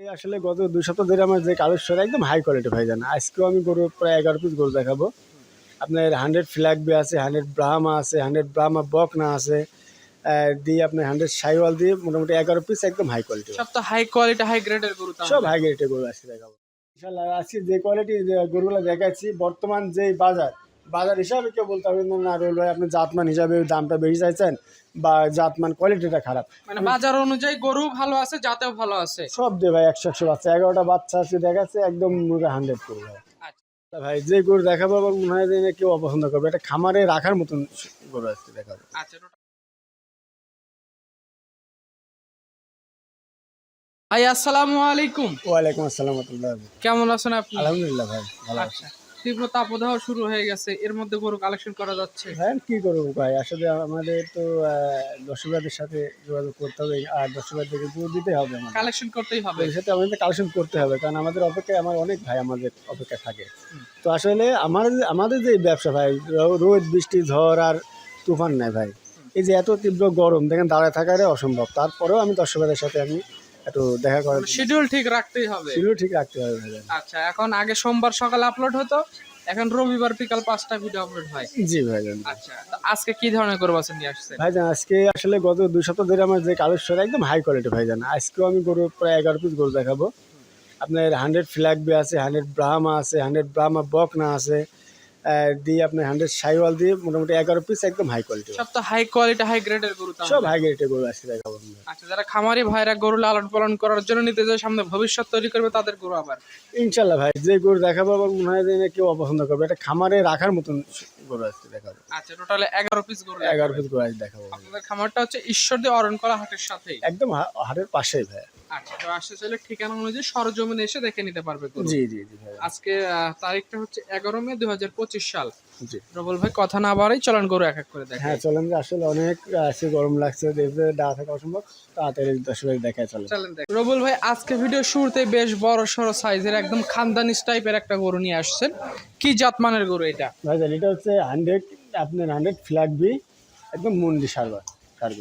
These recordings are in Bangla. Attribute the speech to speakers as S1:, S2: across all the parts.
S1: এই আসলে গত দুই সপ্তাহ ধরে আমার যে কালেকশন একদম হাই কোয়ালিটি ভাই জান আজকেও আমি গরু প্রায় এগারো পিস গরু দেখাবো। আপনার হান্ড্রেড ফ্ল্যাগবি আছে হান্ড্রেড ব্রাহ্মা আছে হান্ড্রেড ব্রাহ্মা বকনা আছে দিয়ে আপনার হান্ড্রেড সাইওয়াল দিয়ে মোটামুটি এগারো পিস একদম হাই কোয়ালিটি
S2: সব তো হাই কোয়ালিটি হাই গ্রেডের গরু
S1: সব হাই গ্রেডের গরু আজকে দেখাবো। ইনশাল্লাহ আজকে যে কোয়ালিটি গরুগুলো দেখাচ্ছি বর্তমান যে বাজার বাজার হিসাবে কেউ বলতে পারবেন না, রোল ভাই আপনি জাতমান হিসাবে দামটা বেশি চাইছেন বা জাতমান কোয়ালিটিটা খারাপ।
S2: মানে বাজার অনুযায়ী গরু ভালো আছে জাতেও ভালো আছে?
S1: সব দিয়ে ভাই একশো একশো বাচ্চা এগারোটা বাচ্চা আজকে দেখাচ্ছে একদম হান্ড্রেড করে ভাই।
S2: আচ্ছা।
S1: ভাই যে গরু দেখাবো আমার মনে হয় যে কেউ অপছন্দ করবে এটা খামারে রাখার মতন গরু আজকে দেখাবো
S2: আচ্ছা ভাই আসসালামু আলাইকুম।
S1: ওয়ালাইকুম আসসালাম
S2: কেমন আছেন আপনি?
S1: আলহামদুলিল্লাহ ভাই ভালো আছি।
S2: আচ্ছা। তীব্র তাপদাহ শুরু হয়ে গেছে এর মধ্যে গরু কালেকশন করা যাচ্ছে।
S1: ভাই কি করব ভাই? আসলে আমাদের তো দর্শকদের সাথে যোগাযোগ করতে হবে আর দর্শকদেরকে পুরো দিতে হবে আমাদের।
S2: কালেকশন করতেই হবে।
S1: সাথে আমাদের কালেকশন করতে হবে কারণ আমাদের অপেক্ষায় আমার অনেক ভাই আমাদের অপেক্ষা থাকে। তো আসলে আমার আমাদের যে ব্যবসা ভাই রোদ বৃষ্টি ঝড় আর তুফান নেই ভাই। এই যে এত তীব্র গরম দেখেন দাঁড়ায় থাকারে অসম্ভব। তারপরেও আমি দর্শকদের সাথে আমি একটু দেখা করার
S2: শিডিউল ঠিক রাখতেই হবে।
S1: ছিল ঠিক রাখতে হবে
S2: আচ্ছা এখন আগে সোমবার সকালে আপলোড হতো এখন রবিবার বিকাল পাঁচটা ভিডিও আপলোড হয়।
S1: জি ভাইজান।
S2: আচ্ছা আজকে কি ধরনের গরু বাছুর নিয়ে আসছেন?
S1: ভাইজান আজকে আসলে গত দুই সপ্তাহ ধরে আমার যে কালেকশন একদম হাই কোয়ালিটি ভাইজান। আজকেও আমি গরু প্রায় এগারো পিস গরু দেখাবো। আপনার হান্ড্রেড ফ্ল্যাগবি আছে হান্ড্রেড ব্রাহ্মা আছে হান্ড্রেড ব্রাহ্মা বকনা আছে দিয়ে আপনার হান্ড্রেড সাইওয়াল দিয়ে মোটামুটি এগারো পিস একদম হাই কোয়ালিটি
S2: সব তো হাই কোয়ালিটি হাই গ্রেডের গরু।
S1: সব হাই গ্রেডের গরু আজকে দেখাবো
S2: আচ্ছা যারা খামারি ভাইরা গরু লালন পালন করার জন্য নিতে যায় সামনে ভবিষ্যৎ তৈরি করবে তাদের গরু আবার।
S1: ইনশাল্লাহ ভাই যে গরু দেখাবো আমার মনে হয় যে কেউ অপছন্দ করবে। এটা খামারে রাখার মতন গরু আজকে দেখাবো।
S2: আচ্ছা টোটালে এগারো পিস গরু
S1: এগারো পিস গরু আজ দেখাবো।
S2: আপনাদের খামারটা হচ্ছে ঈশ্বরদী অরণকলা হাটের সাথেই।
S1: একদম হাটের পাশেই ভাই।
S2: আচ্ছা তো আসতে চাইলে ঠিকানা অনুযায়ী সরজমিনে এসে দেখে নিতে পারবে
S1: জি জি জি ভাই
S2: আজকে তারিখটা হচ্ছে এগারো মে দুই হাজার পঁচিশ সাল।
S1: জি।
S2: রবল ভাই কথা না বাড়াই চলেন গরু এক এক করে দেখে।
S1: হ্যাঁ চলেন যে আসলে অনেক আজকে গরম লাগছে দেখতে দাঁড়া থাকা অসম্ভব তাড়াতাড়ি দর্শকের দেখায় চলে
S2: চলেন দেখ। রবুল ভাই আজকে ভিডিও শুরুতে বেশ বড় সড়ো সাইজের একদম খানদানি টাইপের একটা গরু নিয়ে আসছেন। কি জাতমানের গরু এটা?
S1: ভাইজান এটা হচ্ছে হান্ড্রেড আপনার হান্ড্রেড ফ্ল্যাগ বি একদম মুন্ডি সারবার। সার গরু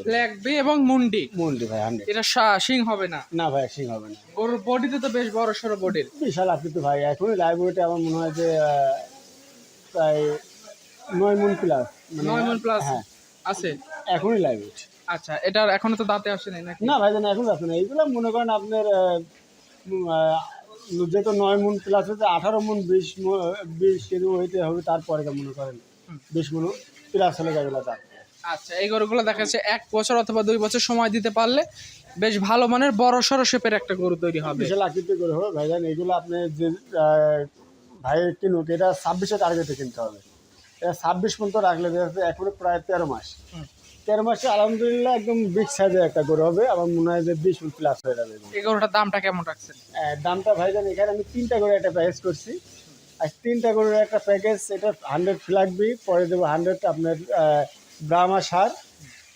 S2: ব্ল্যাক বি এবং মুন্ডি।
S1: মুন্ডি ভাই হান্ড্রেড
S2: এটা সা- শিং হবে না।
S1: না ভাই হবে না।
S2: গরুর বডিতে তো বেশ বড় সড়ো বডির
S1: বিশাল আকৃতি ভাই এখনই লাইব্রেরিতে আমার মনে হয় যে প্রায় নয় মন প্লাস
S2: নয় মন প্লাস
S1: হ্যাঁ।
S2: আছে?
S1: এখনই লাইব্রেরি
S2: আচ্ছা এখনও তো দাঁতে আসে নাই নাকি?
S1: না এখন আছে না এইগুলো মনে করেন আপনার যেহেতু নয় মন প্লাস হচ্ছে আঠারো মন বিশ বিশ কেজি হইতে হবে তারপরে তো মনে করেন বিশ মন প্লাস হলে যাবে তার।
S2: আচ্ছা এই গরুগুলো দেখা যাচ্ছে এক বছর অথবা দুই বছর সময় দিতে পারলে বেশ ভালো মানের বড় সড়ো শেপের একটা গরু তৈরি হবে।
S1: বিশাল আকৃতি গরু হবে ভাইজান এগুলো আপনি যে ভাই কিনুক এটা ছাব্বিশে টার্গেটে কিনতে হবে। এটা ছাব্বিশ পর্যন্ত রাখলে দেখা যাচ্ছে এখনও প্রায় তেরো মাস। তেরো মাসে আলহামদুলিল্লাহ একদম বিগ সাইজের একটা গরু হবে আমার মনে হয় যে বিশ প্লাস হয়ে যাবে।
S2: এই গরুটার দামটা কেমন রাখছেন?
S1: আহ, দামটা ভাইজান এখানে আমি তিনটা করে একটা প্যাকেজ করছি। আর তিনটা গরুর একটা প্যাকেজ এটা হান্ড্রেড ফ্ল্যাগবি পরে দেবো হান্ড্রেড আপনার ব্রাহ্মা সার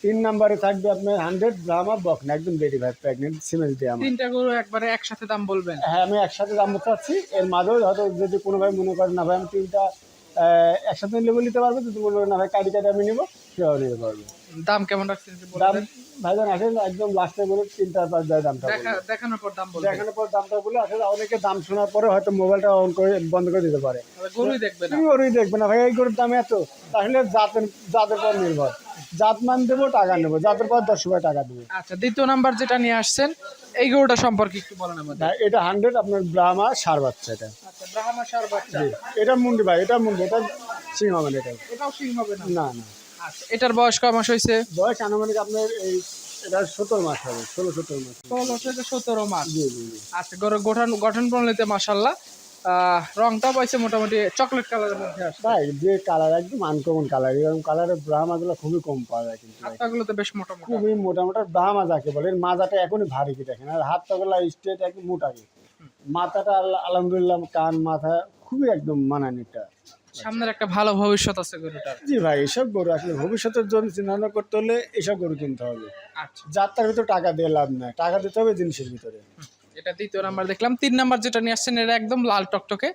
S1: তিন নাম্বারে থাকবে আপনার হান্ড্রেড ব্রাহ্মা বকনা একদম রেডি ভাই প্রেগনেন্ট সিমেন্ট দিয়ে আমার।
S2: তিনটা গরু একবারে একসাথে দাম বলবেন?
S1: হ্যাঁ আমি একসাথে দাম বলতে পারছি এর মাঝেও হয়তো যদি কোনো ভাই মনে করেন না ভাই আমি তিনটা একসাথে নেব নিতে পারব যদি মনে করেন না ভাই কাটি কাটি আমি নেব সেভাবে নিতে পারব।
S2: দাম কেমন রাখছেন
S1: দাম। ভাইজান আসেন একদম লাস্টে বলে তিনটা পাঁচ দেয় দামটা
S2: দেখানোর পর দাম বলবেন
S1: দেখানোর পর দামটা বলে আসলে অনেকে দাম শোনার পরে হয়তো মোবাইলটা অন করে বন্ধ করে দিতে পারে।
S2: গরুই দেখবে না।
S1: ওরই দেখবে না ভাই এই গরুর দাম এত। তাহলে জাতের জাতের পর নির্ভর। জাত মান দেবো টাকা নেব। জাতের পর দশ টাকা টাকা দেবো।
S2: আচ্ছা দ্বিতীয় নাম্বার যেটা নিয়ে আসছেন এই গরুটা সম্পর্কে একটু বলেন আমাদের।
S1: এটা হান্ড্রেড আপনার ব্রাহ্মা সার বাচ্চা এটা।
S2: আচ্ছা ব্রাহ্মা সার বাচ্চা।
S1: এটা মুন্ডি ভাই এটা মুন্ডি এটা সিং হবে না এটা।
S2: এটাও সিং হবে না?
S1: না না।
S2: আচ্ছা এটার বয়স কয় মাস হয়েছে
S1: বয়স আনুমানিক আপনার এই এটা সত্তর মাস হবে ষোলো সত্তর মাস
S2: ষোলো থেকে সতেরো মাস।
S1: জি
S2: আচ্ছা গঠন গঠন প্রণালীতে মাসাল্লাহ রংটা পাইছে মোটামুটি চকলেট কালারের মধ্যে আসছে।
S1: ভাই যে কালার একদম আনকমন কালার এরকম কালারের ব্রাহ্মাগুলো খুবই কম পাওয়া যায় কিন্তু ভাই।
S2: হাতটাগুলো তো বেশ মোটা মোটা।
S1: খুবই মোটা মোটা ব্রাহ্মা যাকে বলে এর মাজাটা এখনই ভারী কি দেখেন আর হাত পাগুলা স্ট্রেট একদম মোটা কি। মাথাটা আলহামদুলিল্লাহ কান মাথা খুবই একদম মানানিটা।
S2: সামনের একটা ভালো ভবিষ্যৎ আছে গরুটার।
S1: জি ভাই এসব গরু আসলে ভবিষ্যতের জন্য চিন্তা করতে হলে এসব গরু কিনতে হবে।
S2: আচ্ছা।
S1: যাত্রার ভিতরে টাকা দিয়ে লাভ নাই টাকা দিতে হবে জিনিসের ভিতরে।
S2: এটা দ্বিতীয় নাম্বার দেখলাম। তিন নাম্বার যেটা নিয়ে আসছেন এটা একদম লাল টকটকে।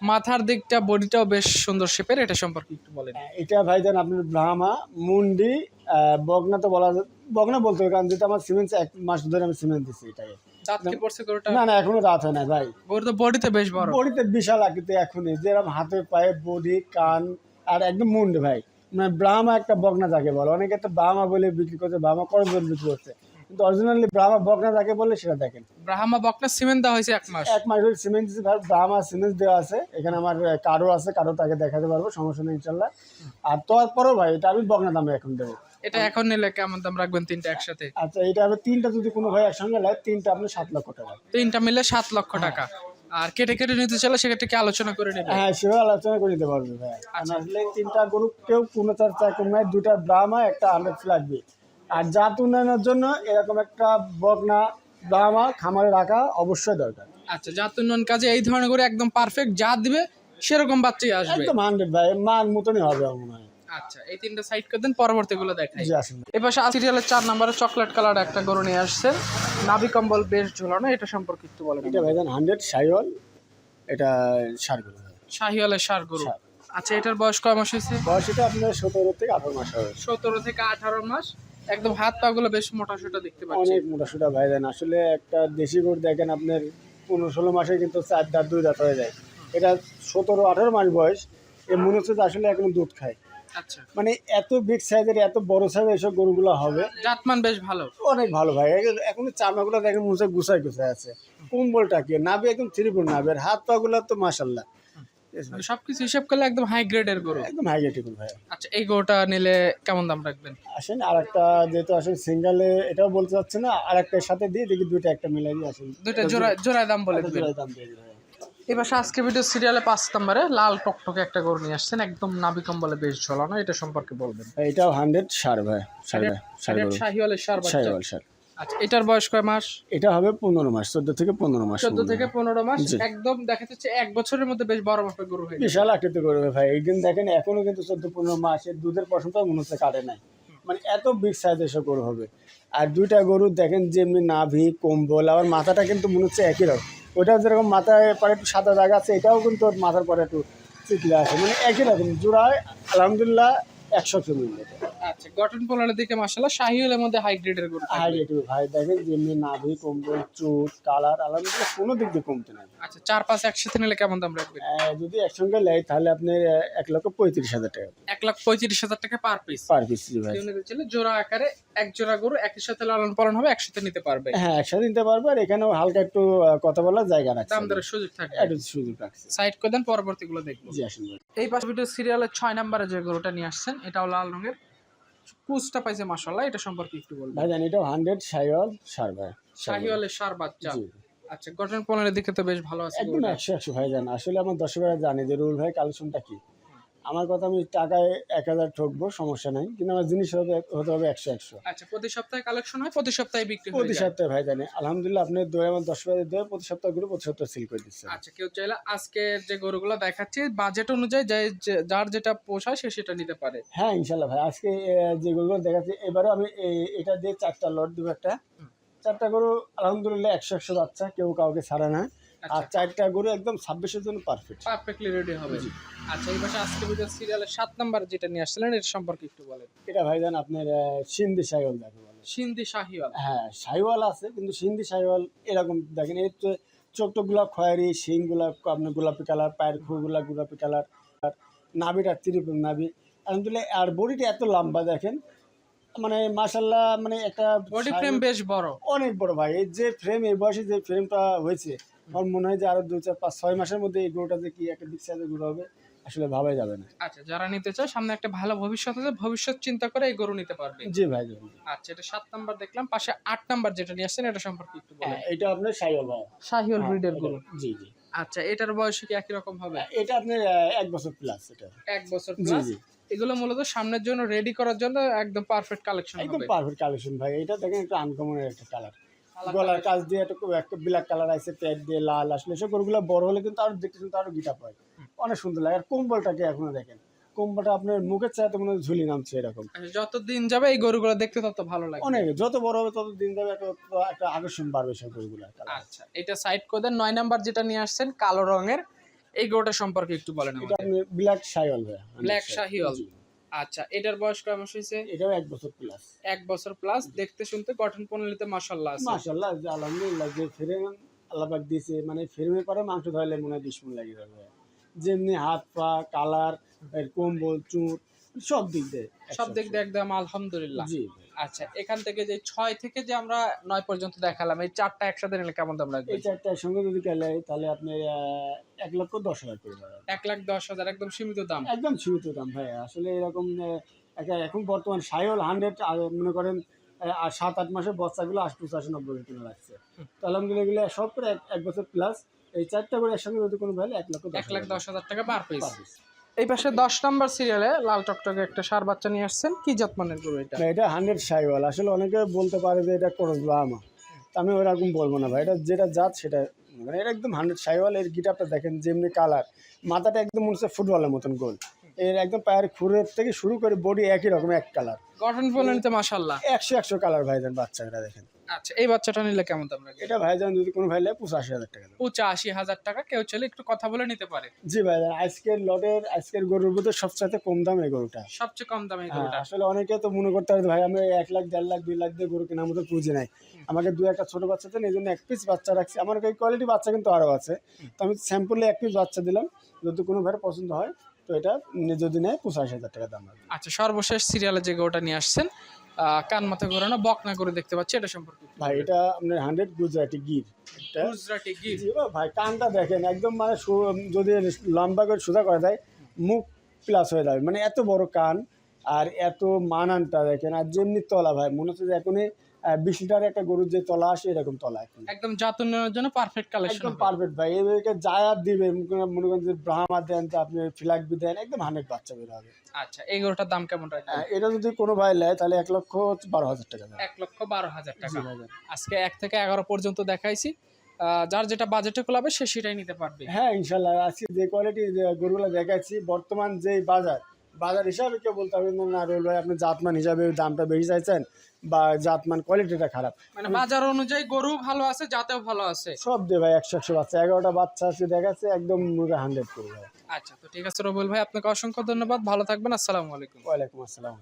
S2: মাথার দিকটা বডিটাও বেশ সুন্দর শেপের এটা সম্পর্কে একটু বলেন।
S1: এটা ভাই ভাইজান আপনার ব্রাহ্মা মুন্ডি বগনা তো বলা বগনা বলতে হবে কারণ যেটা আমার সিমেন্ট এক মাস ধরে আমি সিমেন্ট দিচ্ছি এটাকে।
S2: দাঁত কি পড়ছে গরুটা?
S1: না না এখনও রাত হয় না ভাই।
S2: গরু তো বডিতে বেশ বড়।
S1: বডিতে বিশাল আকৃতি এখনই যেরকম হাতে পায়ে বডি কান আর একদম মুন্ড ভাই। মানে ব্রাহ্মা একটা বকনা যাকে বলে। অনেকে তো ব্রাহ্মা বলে বিক্রি করছে ব্রাহ্মা করজ বিক্রি করছে। কিন্তু অরিজিনালি ব্রাহ্মা বকনা যাকে বলে সেটা দেখেন।
S2: ব্রাহ্মা বকনা সিমেন্ট দেওয়া হয়েছে এক মাস।
S1: এক মাস হয়ে সিমেন্ট দিয়েছি ভাই ব্রাহ্মা সিমেন্ট দেওয়া আছে। এখানে আমার কারও আছে কারও তাকে দেখাতে পারব সমস্যা নেই ইনশাল্লাহ। আর তারপরেও ভাই এটা আমি বকনা দামে এখন দেবো।
S2: এটা এখন নিলে কেমন দাম রাখবেন তিনটা একসাথে?
S1: আচ্ছা এটা হবে তিনটা যদি কোনো ভাই একসঙ্গে নেয় তিনটা আপনি সাত লক্ষ টাকা।
S2: তিনটা মিলে সাত লক্ষ টাকা। আর কেটে কেটে নিতে চাইলে সেক্ষেত্রে কি আলোচনা করে নেবে?
S1: হ্যাঁ সেও আলোচনা করে নিতে পারবে ভাই। আসলে তিনটা গরু কেউ কোনো চার চার কম নাই দুটা ব্রাহ্মা একটা হান্ড্রেড লাগবে। আর জাত উন্নয়নের জন্য এরকম একটা বকনা ব্রাহ্মা খামারে রাখা অবশ্যই দরকার।
S2: আচ্ছা জাত উন্নয়ন কাজে এই ধরনের করে একদম পারফেক্ট যা দিবে সেরকম বাচ্চাই আসবে।
S1: একদম হান্ড্রেড ভাই মান মতনই হবে আমার মনে হয়।
S2: আচ্ছা এই তিনটা সাইড করে দেন পরবর্তী গুলো দেখাই
S1: আসুন।
S2: এবার সিরিয়ালের চার নম্বরে চকলেট কালার একটা গরু নিয়ে আসছেন নাভি কম্বল বেশ ঝোলানো এটা সম্পর্কে একটু বলেন
S1: এটা ভাইজান হান্ড্রেড সাইওয়াল এটা সার গরু ভাই।
S2: শাহিওয়ালের সার গরু। আচ্ছা এটার বয়স কয় মাস হয়েছে?
S1: বয়স এটা আপনার সতেরো থেকে আঠারো মাস হবে।
S2: সতেরো থেকে আঠারো মাস। একদম হাত পা গুলো বেশ মোটা সোটা দেখতে পাচ্ছি।
S1: অনেক মোটা সোটা ভাইজান। আসলে একটা দেশি গরু দেখেন আপনার পনেরো ষোলো মাসে কিন্তু চার দাঁত দুই দাঁত হয়ে যায়। এটা সতেরো আঠারো মাস বয়স। এ মনে হচ্ছে যে আসলে এখন দুধ খায়। মানে এত বিগ সাইজের এত বড় সাইজের এসব গরুগুলো হবে।
S2: জাতমান বেশ ভালো।
S1: অনেক ভালো ভাই। এখন চামাগুলো দেখেন মুছে গুছাই গুছাই আছে। কুম্বলটা কি? নাবি একদম ত্রিপুর নাবি আর হাত পা গুলো তো মাসাল্লাহ
S2: মানে সবকিছু হিসাব করলে একদম হাই গ্রেডের গরু।
S1: একদম হাইগেটিকুল ভাই।
S2: আচ্ছা এই গরুটা নিলে কেমন দাম রাখবেন?
S1: আসেন আর একটা যেহেতু আসলে সিঙ্গেলে এটাও বলতে চাচ্ছে না আর একটার সাথে দিয়ে দেখি দুইটা একটা মিলাই দিয়ে আসেন।
S2: দুইটা জোড়া জোড়ায় দাম বলে দিবেন।
S1: দাম দিয়ে।
S2: এবার আজকে ভিডিও সিরিয়ালে পাঁচ নম্বরে লাল টকটকে একটা গরু নিয়ে আসছেন একদম নাভি কম্বলে বেশ ঝোলানো এটা সম্পর্কে বলবেন।
S1: ভাই, এটাও হান্ড্রেড সার ভাই সার ভাই
S2: শাহিওয়ালের সার
S1: সার।
S2: আচ্ছা এটার বয়স কয় মাস?
S1: এটা হবে পনেরো মাস চোদ্দ থেকে পনেরো মাস
S2: চোদ্দ থেকে পনেরো মাস একদম দেখা যাচ্ছে এক বছরের মধ্যে বেশ বড় মাপের গরু হয়ে।
S1: বিশাল আকৃতি করবে ভাই একদিন দেখেন এখনও কিন্তু চোদ্দ পনেরো মাসের দুধের পশমটা মনে হচ্ছে কাটে নাই। মানে এত বিগ সাইজ এসব গরু হবে। আর দুইটা গরু দেখেন যেমনি নাভি কম্বল আবার মাথাটা কিন্তু মনে হচ্ছে একই রকম। ওটা যেরকম মাথায় পরে একটু সাদা দাগ আছে, এটাও কিন্তু মাথার পরে একটু চিকলে আছে। মানে একই রকম, জোড়ায় আলহামদুলিল্লাহ একশো কিলো
S2: আচ্ছা গঠন পোলারের দিকে মাসাল্লাহ শাহিওয়ালের মধ্যে হাই গ্রেডের গরু।
S1: হাই ভাই দেখেন যেমনি নাভি কম্বল চুট কালার আলহামদুলিল্লাহ কোনো দিক দিয়ে কমতে নাই।
S2: আচ্ছা চার পাঁচ একসাথে নিলে কেমন দাম রাখবেন?
S1: যদি একসঙ্গে নেয় তাহলে আপনার এক লক্ষ পঁয়ত্রিশ হাজার টাকা।
S2: এক লাখ পঁয়ত্রিশ হাজার টাকা পার পিস
S1: পার পিস ভাই।
S2: জোড়া আকারে এক জোড়া গরু একই সাথে লালন পালন হবে একসাথে নিতে পারবে।
S1: হ্যাঁ একসাথে নিতে পারবে আর এখানেও হালকা একটু কথা বলার জায়গা রাখছে।
S2: দাম দরের সুযোগ থাকবে।
S1: একটু সুযোগ রাখছে।
S2: সাইড করে দেন পরবর্তী গুলো দেখব।
S1: জি আসুন
S2: এই পাশে ভিডিও সিরিয়ালের ছয় নম্বরে যে গরুটা নিয়ে আসছেন এটাও লাল রঙের কুচটা পাইছে মাশাআল্লাহ এটা সম্পর্কে একটু বলবেন।
S1: ভাই জানি এটা হান্ড্রেড শাইওয়াল সার ভাই।
S2: শাহিওয়ালের সার বাচ্চা। আচ্ছা গঠন পোলারের দিকে তো বেশ ভালো আছে
S1: একদম
S2: গরুটা।
S1: একশো একশো ভাই জান আসলে আমার দর্শকেরা জানি যে রুল ভাই কালেকশনটা কি? আমার কথা আমি টাকায় এক হাজার ঠকবো সমস্যা নাই। কিন্তু আমার জিনিস হতে হতে হবে একশো একশো।
S2: আচ্ছা প্রতি সপ্তাহে কালেকশন হয়? প্রতি সপ্তাহে বিক্রি
S1: প্রতি সপ্তাহে ভাই জানে। আলহামদুলিল্লাহ আপনার দই আমার দর্শকের দই প্রতি সপ্তাহ করে প্রতি সপ্তাহ সিল করে দিচ্ছে।
S2: আচ্ছা কেউ চাইলে আজকের যে গরুগুলো দেখাচ্ছি বাজেট অনুযায়ী যার যেটা পোষায় সে সেটা নিতে পারে।
S1: হ্যাঁ ইনশাল্লাহ ভাই। আজকে যে গরুগুলো দেখাচ্ছি এবারে আমি এটা দিয়ে চারটা লট দেবো একটা। চারটা গরু আলহামদুলিল্লাহ একশো একশো বাচ্চা কেউ কাউকে ছাড়ে না। আর
S2: আচ্ছা
S1: চারটা গরু একদম ছাব্বিশের জন্য পারফেক্ট
S2: পারফেক্টলি রেডি হবে। আচ্ছা এই পাশে আজকে ভিডিও সিরিয়ালের সাত নাম্বার যেটা নিয়ে আসছিলেন এর সম্পর্কে একটু বলেন।
S1: এটা ভাইজান আপনার সিন্ধি সাইওয়াল যাকে বলে
S2: সিন্ধি শাহিওয়াল
S1: হ্যাঁ সাইওয়াল আছে কিন্তু সিন্ধি সাইওয়াল এরকম দেখেন এর চোখ টোকগুলা খয়েরি শিংগুলা আপনার গোলাপি কালার পায়ের খুগুলা গোলাপি কালার আর নাভিটা ত্রিপুর নাভি। আলহামদুলিল্লাহ আর বডিটা এত লম্বা দেখেন মানে মাসাল্লাহ মানে একটা
S2: বডি ফ্রেম বেশ বড়।
S1: অনেক বড় ভাই এই যে ফ্রেম এই বয়সে যে ফ্রেমটা হয়েছে আমার মনে হয় যে আরও দু চার পাঁচ ছয় মাসের মধ্যে এই গরুটা যে কি একটা বিগ সাইজের গরু হবে আসলে ভাবাই যাবে না।
S2: আচ্ছা যারা নিতে চায় সামনে একটা ভালো ভবিষ্যৎ আছে ভবিষ্যৎ চিন্তা করে এই গরু নিতে পারবে।
S1: জি ভাই জি।
S2: আচ্ছা এটা সাত নাম্বার দেখলাম পাশে আট নাম্বার যেটা নিয়ে আসছেন এটা সম্পর্কে একটু বলেন।
S1: হ্যাঁ এটা আপনার সাইওয়াল ভাই।
S2: শাহিওয়াল ব্রিডের গরু।
S1: জি জি।
S2: আচ্ছা এটার বয়স কি একই রকম হবে?
S1: এটা আপনার এক বছর প্লাস এটা।
S2: এক বছর
S1: জি জি।
S2: এগুলো মূলত সামনের জন্য রেডি করার জন্য একদম পারফেক্ট কালেকশন
S1: একদম পারফেক্ট কালেকশন ভাই এটা দেখেন একটা আনকমনের একটা কালার গলার কাজ দিয়ে একটা খুব একটা ব্ল্যাক কালার আছে পেট দিয়ে লাল আসলে এসব গরুগুলো বড় হলে কিন্তু আরও দেখতে কিন্তু আরও গিটা পায় অনেক সুন্দর লাগে। আর কম্বলটাকে এখনও দেখেন কম্বলটা আপনার মুখের চাইতে মনে হয় ঝুলি নামছে এরকম।
S2: আচ্ছা, যত দিন যাবে এই গরুগুলো দেখতে তত ভালো লাগে
S1: অনেক যত বড় হবে তত দিন যাবে একটা আকর্ষণ বাড়বে সব গরুগুলো
S2: আচ্ছা এটা সাইড করে দেন নয় নাম্বার যেটা নিয়ে আসছেন কালো রঙের এই গরুটা সম্পর্কে একটু বলেন
S1: ব্ল্যাক ভাই
S2: ব্ল্যাক শাহিওয়াল আচ্ছা এটার বয়স কয় মাস হয়েছে?
S1: এটাও এক বছর প্লাস
S2: এক বছর প্লাস দেখতে শুনতে গঠন প্রণালীতে মাসাল্লাহ আছে।
S1: মাশাল্লাহ আলহামদুলিল্লাহ যে ফ্রেম আল্লাপাক দিয়েছে মানে ফ্রেমের পরে মাংস ধরলে মনে হয় বিশ মন লাগে যাবে যেমনি হাত পা কালার কম্বল চুট সব দিক দিয়ে
S2: সব দিক দিয়ে একদম আলহামদুলিল্লাহ।
S1: জি।
S2: আচ্ছা এখান থেকে যে ছয় থেকে যে আমরা নয় পর্যন্ত দেখালাম এই চারটা একসাথে নিলে কেমন দাম লাগবে?
S1: এই চারটার সঙ্গে যদি কেলে তাহলে আপনি এক লক্ষ দশ হাজার করে
S2: এক লাখ দশ হাজার একদম সীমিত দাম?
S1: একদম সীমিত দাম ভাই আসলে এরকম এখন বর্তমান সাইল হান্ড্রেড মনে করেন আর সাত আট মাসের বস্তাগুলো আট পঁচাশি নব্বই কিলো লাগছে। তো আলহামদুলিল্লাহ এগুলো সব করে এক- বছর প্লাস এই চারটা করে একসঙ্গে যদি কোনো ভাই এক লক্ষ
S2: এক লাখ দশ হাজার টাকা পার পিস
S1: piece।
S2: এই পাশে দশ নম্বর সিরিয়ালে লাল টকটকে একটা সার বাচ্চা নিয়ে আসছেন। কি জাতমানের গরু এটা?
S1: এটা হান্ড্রেড সাইওয়াল। আসলে অনেকে বলতে পারে যে এটা করস বাহামা আমি। ওরকম বলব না ভাই এটা যেটা জাত সেটা মানে এটা একদম হান্ড্রেড সাইওয়াল। এর গিটারটা দেখেন যেমনি কালার। মাথাটা একদম মনে হচ্ছে ফুটবলের মতন গোল। এর একদম পায়ের খুরের থেকে শুরু করে বডি একই রকম এক কালার।
S2: গঠন প্রণালীতে মাসাল্লাহ
S1: একশো একশো কালার ভাইজান বাচ্চাটা দেখেন।
S2: আচ্ছা এই বাচ্চাটা নিলে কেমন দাম লাগবে
S1: এটা ভাইজান যদি কোনো ভাই নেয় পঁচাশি হাজার টাকা
S2: পঁচাশি হাজার টাকা কেউ চলে একটু কথা বলে নিতে পারে।
S1: জি ভাইজান আজকের লটের আজকের গরুর মধ্যে সবচেয়ে কম দাম এই গরুটা।
S2: সবচেয়ে কম দামে এই
S1: হ্যাঁ,
S2: গরুটা।
S1: আসলে অনেকে তো মনে করতে পারে ভাই আমি এক লাখ দেড় লাখ দুই লাখ দিয়ে গরু কেনার মতো পুঁজি নাই। আমাকে দু একটা ছোট বাচ্চা দেন এই জন্য এক পিস বাচ্চা রাখছি। আমার এই কোয়ালিটি বাচ্চা কিন্তু আরও আছে। তো আমি স্যাম্পলে এক পিস বাচ্চা দিলাম। যদি কোনো ভাইয়ের পছন্দ হয় তো এটা যদি নেয় পঁচাশি হাজার টাকা দাম
S2: আচ্ছা সর্বশেষ সিরিয়ালে যে গরুটা নিয়ে আসছেন কান মাথা ঘোরানো বকনা করে দেখতে পাচ্ছি এটা সম্পর্কে
S1: ভাই এটা আপনার হান্ড্রেড গুজরাটি গির।
S2: গুজরাটি গির?
S1: ভাই কানটা দেখেন একদম মানে যদি লম্বা করে সোজা করা যায় মুখ প্লাস হয়ে যাবে। মানে এত বড় কান আর এত মানানটা দেখেন আর যেমনি তলা ভাই মনে হচ্ছে যে এখনই বিশ লিটার একটা গরুর যে তলা আসে এরকম তলা এখন।
S2: একদম জাত জন্য পারফেক্ট কালেকশন
S1: একদম পারফেক্ট ভাই। এদেরকে জায়াত দিবে মনে করেন যে ব্রাহ্মা দেন তো আপনি ফিলাকবি দেন একদম হান্ড্রেড বাচ্চা বের হবে।
S2: আচ্ছা এই গরুটার দাম কেমন রাখবেন?
S1: এটা যদি কোনো ভাই নেয় তাহলে এক লক্ষ বারো হাজার টাকা
S2: এক লক্ষ বারো হাজার টাকা। আজকে এক থেকে এগারো পর্যন্ত দেখাইছি। যার যেটা বাজেটে কুলাবে সে সেটাই নিতে পারবে।
S1: হ্যাঁ ইনশাল্লাহ। আজকে যে কোয়ালিটি গরুগুলো দেখাচ্ছি বর্তমান যে বাজার বাজার হিসাবে কেউ বলতে হবে না রোল ভাই আপনি জাতমান হিসাবে দামটা বেশি চাইছেন বা জাতমান কোয়ালিটিটা খারাপ।
S2: মানে বাজার অনুযায়ী গরু ভালো আছে জাতেও ভালো আছে?
S1: সব দিয়ে ভাই একশো একশো বাচ্চা এগারোটা বাচ্চা আজকে দেখাচ্ছে একদম হান্ড্রেড করে ভাই।
S2: আচ্ছা তো ঠিক আছে রবুল ভাই আপনাকে অসংখ্য ধন্যবাদ ভালো থাকবেন আসসালামু আলাইকুম।
S1: ওয়ালাইকুম আসসালাম।